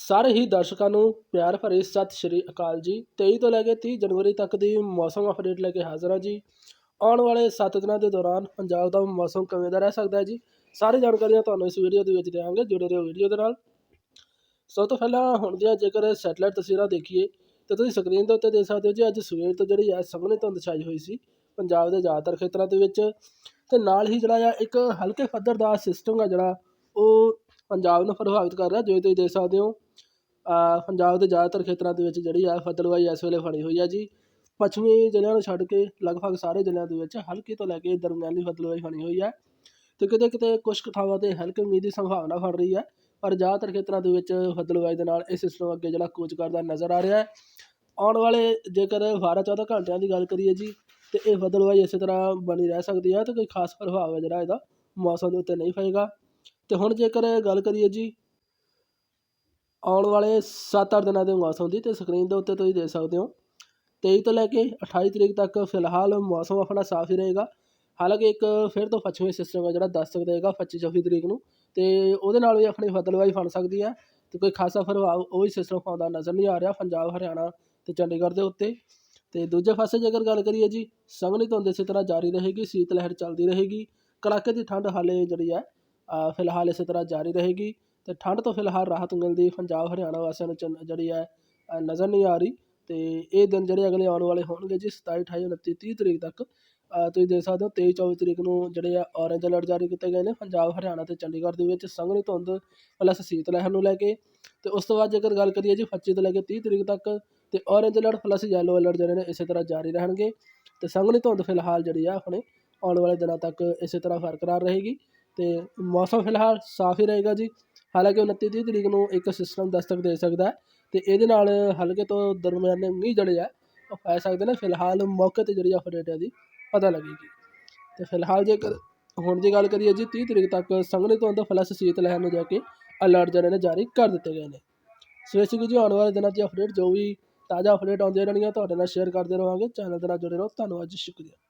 ਸਾਰੇ ਹੀ ਦਰਸ਼ਕਾਂ ਨੂੰ ਪਿਆਰ ਭਰੀ ਸਤਿ ਸ਼੍ਰੀ ਅਕਾਲ ਜੀ। 23 ਤੋਂ ਲੈ ਕੇ 30 ਜਨਵਰੀ ਤੱਕ ਦੀ ਮੌਸਮ ਅਪਡੇਟ ਲੈ ਕੇ ਹਾਜ਼ਰ ਹਾਂ ਜੀ। ਆਉਣ ਵਾਲੇ 7 ਦਿਨਾਂ ਦੇ ਦੌਰਾਨ ਪੰਜਾਬ ਦਾ ਮੌਸਮ ਕਿਵੇਂ ਦਾ ਰਹਿ ਸਕਦਾ ਹੈ ਜੀ? ਸਾਰੀ ਜਾਣਕਾਰੀਆਂ ਤੁਹਾਨੂੰ ਇਸ ਵੀਡੀਓ ਦੇ ਵਿੱਚ ਦੇਵਾਂਗੇ ਜੁੜੇ ਰਹੋ ਵੀਡੀਓ ਦੇ ਨਾਲ। ਸਭ ਤੋਂ ਪਹਿਲਾਂ ਹੁਣ ਦੀਆਂ ਜੇਕਰ ਸੈਟਲਾਈਟ ਤਸਵੀਰਾਂ ਦੇਖੀਏ, ਤੇ ਤੁਸੀਂ ਸਕਰੀਨ ਦੇ ਉੱਤੇ ਦੇਖ ਸਕਦੇ ਹੋ ਜੀ, ਅੱਜ ਸਵੇਰ ਤੋਂ ਜਿਹੜੀ ਹੈ ਸੰਘਣੀ ਧੁੰਦ ਛਾਈ ਹੋਈ ਸੀ, ਪੰਜਾਬ ਦੇ ਜ਼ਿਆਦਾਤਰ ਖੇਤਰਾਂ ਦੇ ਵਿੱਚ। ਤੇ ਨਾਲ ਹੀ ਜਿਹੜਾ ਆ, ਇੱਕ ਹਲਕੇ ਪੱਧਰ ਦਾ ਸਿਸਟਮ ਆ ਜਿਹੜਾ, ਉਹ ਪੰਜਾਬ ਨੂੰ ਪ੍ਰਭਾਵਿਤ ਕਰ ਰਿਹਾ, ਜਿਵੇਂ ਤੁਸੀਂ ਦੇਖ ਸਕਦੇ ਹੋ। ਪੰਜਾਬ ਦੇ ਜ਼ਿਆਦਾਤਰ ਖੇਤਰਾਂ ਦੇ ਵਿੱਚ ਜਿਹੜੀ ਆ ਫਤਲਵਾਈ ਇਸ ਵੇਲੇ ਫੜੀ ਹੋਈ ਆ ਜੀ। ਪੱਛਮੀ ਜ਼ਿਲ੍ਹਿਆਂ ਨੂੰ ਛੱਡ ਕੇ ਲਗਭਗ ਸਾਰੇ ਜ਼ਿਲ੍ਹਿਆਂ ਦੇ ਵਿੱਚ ਹਲਕੀ ਤੋਂ ਲੈ ਕੇ ਦਰਮਿਆਨੀ ਫਤਲਵਾਈ ਫੜੀ ਹੋਈ ਹੈ ਅਤੇ ਕਿਤੇ ਕਿਤੇ ਕੁਛ ਕੁ ਥਾਵਾਂ ਤੇ ਹਲਕੇ ਮੀਂਹ ਦੀ ਸੰਭਾਵਨਾ ਫੜ ਰਹੀ ਹੈ ਪਰ ਜ਼ਿਆਦਾਤਰ ਖੇਤਰਾਂ ਦੇ ਵਿੱਚ ਫਤਲਵਾਈ ਦੇ ਨਾਲ ਇਹ ਸਿਸਟਮ ਅੱਗੇ ਜਿਹੜਾ ਕੂਚ ਕਰਦਾ ਨਜ਼ਰ ਆ ਰਿਹਾ ਹੈ। ਆਉਣ ਵਾਲੇ ਜੇਕਰ 12 14 ਘੰਟਿਆਂ ਦੀ ਗੱਲ ਕਰੀਏ ਜੀ ਅਤੇ ਇਹ ਫਤਲਵਾਈ ਇਸੇ ਤਰ੍ਹਾਂ ਬਣੀ ਰਹਿ ਸਕਦੀ ਹੈ ਅਤੇ ਕੋਈ ਖਾਸ ਪ੍ਰਭਾਵ ਹੈ ਜਿਹੜਾ ਇਹਦਾ ਮੌਸਮ ਦੇ ਉੱਤੇ ਨਹੀਂ ਪਏਗਾ। ਅਤੇ ਹੁਣ ਜੇਕਰ ਗੱਲ ਕਰੀਏ ਜੀ ਆਉਣ ਵਾਲੇ 7-8 ਦਿਨਾਂ ਦੇ ਮੌਸਮ ਦੀ ਅਤੇ ਸਕਰੀਨ ਦੇ ਉੱਤੇ ਤੁਸੀਂ ਦੇਖ ਸਕਦੇ ਹੋ। ਤੇਈ ਤੋਂ ਲੈ ਕੇ 28 ਤਰੀਕ ਤੱਕ ਫਿਲਹਾਲ ਮੌਸਮ ਆਪਣਾ ਸਾਫ਼ ਹੀ ਰਹੇਗਾ। ਹਾਲਾਂਕਿ ਇੱਕ ਫਿਰ ਤੋਂ ਪੱਛਮੀ ਸਿਸਟਮ ਹੈ ਜਿਹੜਾ ਦਸਤਕ ਦੇਗਾ 25 26 ਤਰੀਕ ਨੂੰ ਅਤੇ ਉਹਦੇ ਨਾਲ ਵੀ ਆਪਣੀ ਫਤਲਵਾਈ ਫੜ ਸਕਦੀ ਹੈ ਅਤੇ ਕੋਈ ਖਾਸਾ ਪ੍ਰਭਾਵ ਉਹ ਹੀ ਸਿਸਟਮ ਪਾਉਂਦਾ ਨਜ਼ਰ ਨਹੀਂ ਆ ਰਿਹਾ ਪੰਜਾਬ, ਹਰਿਆਣਾ ਅਤੇ ਚੰਡੀਗੜ੍ਹ ਦੇ ਉੱਤੇ। ਅਤੇ ਦੂਜੇ ਪਾਸੇ ਜੇਕਰ ਗੱਲ ਕਰੀਏ ਜੀ, ਸੰਘਣੀ ਧੁੰਦ ਇਸੇ ਤਰ੍ਹਾਂ ਜਾਰੀ ਰਹੇਗੀ, ਸੀਤ ਲਹਿਰ ਚੱਲਦੀ ਰਹੇਗੀ, ਕੜਾਕੇ ਦੀ ਠੰਡ ਹਾਲੇ ਜਿਹੜੀ ਹੈ ਫਿਲਹਾਲ ਇਸੇ ਤਰ੍ਹਾਂ ਜਾਰੀ ਰਹੇਗੀ। ਅਤੇ ਠੰਡ ਤੋਂ ਫਿਲਹਾਲ ਰਾਹਤ ਮਿਲਦੀ ਪੰਜਾਬ, ਹਰਿਆਣਾ ਵਾਸੀਆਂ ਨੂੰ ਚੰਨ- ਜਿਹੜੀ ਹੈ ਨਜ਼ਰ ਨਹੀਂ ਆ ਰਹੀ ਅਤੇ ਇਹ ਦਿਨ ਜਿਹੜੇ ਅਗਲੇ ਆਉਣ ਵਾਲੇ ਹੋਣਗੇ ਜੀ 27 28 29 30 ਤਰੀਕ ਤੱਕ ਤੁਸੀਂ ਦੇਖ ਸਕਦੇ ਹੋ ਤੇਈ, ਚੌਵੀ ਤਰੀਕ ਨੂੰ ਜਿਹੜੇ ਆ ਔਰੇਂਜ ਅਲਰਟ ਜਾਰੀ ਕੀਤੇ ਗਏ ਨੇ ਪੰਜਾਬ, ਹਰਿਆਣਾ ਅਤੇ ਚੰਡੀਗੜ੍ਹ ਦੇ ਵਿੱਚ ਸੰਘਣੀ ਧੁੰਦ ਪਲੱਸ ਸੀਤ ਲਹਿਰ ਨੂੰ ਲੈ ਕੇ ਅਤੇ ਉਸ ਤੋਂ ਬਾਅਦ ਜੇਕਰ ਗੱਲ ਕਰੀਏ ਜੀ 25 ਤੋਂ ਲੈ ਕੇ 30 ਤਰੀਕ ਤੱਕ ਅਤੇ orange alert plus yellow alert ਜਿਹੜੇ ਨੇ ਇਸੇ ਤਰ੍ਹਾਂ ਜਾਰੀ ਰਹਿਣਗੇ ਅਤੇ ਸੰਘਣੀ ਧੁੰਦ ਫਿਲਹਾਲ ਜਿਹੜੀ ਆ ਆਪਣੇ ਆਉਣ ਵਾਲੇ ਦਿਨਾਂ ਤੱਕ ਇਸੇ ਤਰ੍ਹਾਂ ਬਰਕਰਾਰ ਰਹੇਗੀ ਅਤੇ ਮੌਸਮ ਫਿਲਹਾਲ ਸਾਫ਼ ਹੀ ਰਹੇਗਾ ਜੀ। ਹਾਲਾਂਕਿ 29 30 ਤਰੀਕ ਨੂੰ ਇੱਕ ਸਿਸਟਮ ਦਸਤਕ ਦੇ ਸਕਦਾ ਹੈ ਤੇ ਇਹਦੇ ਨਾਲ ਹਲਕੇ ਤੋਂ ਦਰਮਿਆਨੇ ਮੀਂਹ ਜਿਹੜੇ ਹੈ ਉਹ ਪੈ ਸਕਦੇ ਨੇ। ਫਿਲਹਾਲ ਮੌਕੇ ਤੇ ਜਿਹੜੀ ਅਪਡੇਟ ਹੈ ਦੀ ਪਤਾ ਲੱਗੇਗੀ। ਅਤੇ ਫਿਲਹਾਲ ਜੇਕਰ ਹੁਣ ਦੀ ਗੱਲ ਕਰੀਏ ਜੀ, ਤੀਹ ਤਰੀਕ ਤੱਕ ਸੰਘਣੀ ਧੁੰਦ ਪਲੱਸ ਸੀਤ ਲਹਿਰ ਨੂੰ ਜਾ ਕੇ ਅਲਰਟ ਜਿਹੜੇ ਨੇ ਜਾਰੀ ਕਰ ਦਿੱਤੇ ਗਏ ਨੇ। ਸੋ ਇਸ ਜੀ ਆਉਣ ਵਾਲੇ ਦਿਨਾਂ ਦੀ ਅਪਡੇਟ ਜੋ ਵੀ ਤਾਜ਼ਾ ਅਪਡੇਟ ਆਉਂਦੀਆਂ ਰਹਿਣਗੀਆਂ ਤੁਹਾਡੇ ਨਾਲ ਸ਼ੇਅਰ ਕਰਦੇ ਰਹਾਂਗੇ ਚੈਨਲ ਦੇ ਨਾਲ ਜੁੜੇ ਰਹੋ। ਧੰਨਵਾਦ ਜੀ, ਸ਼ੁਕਰੀਆ।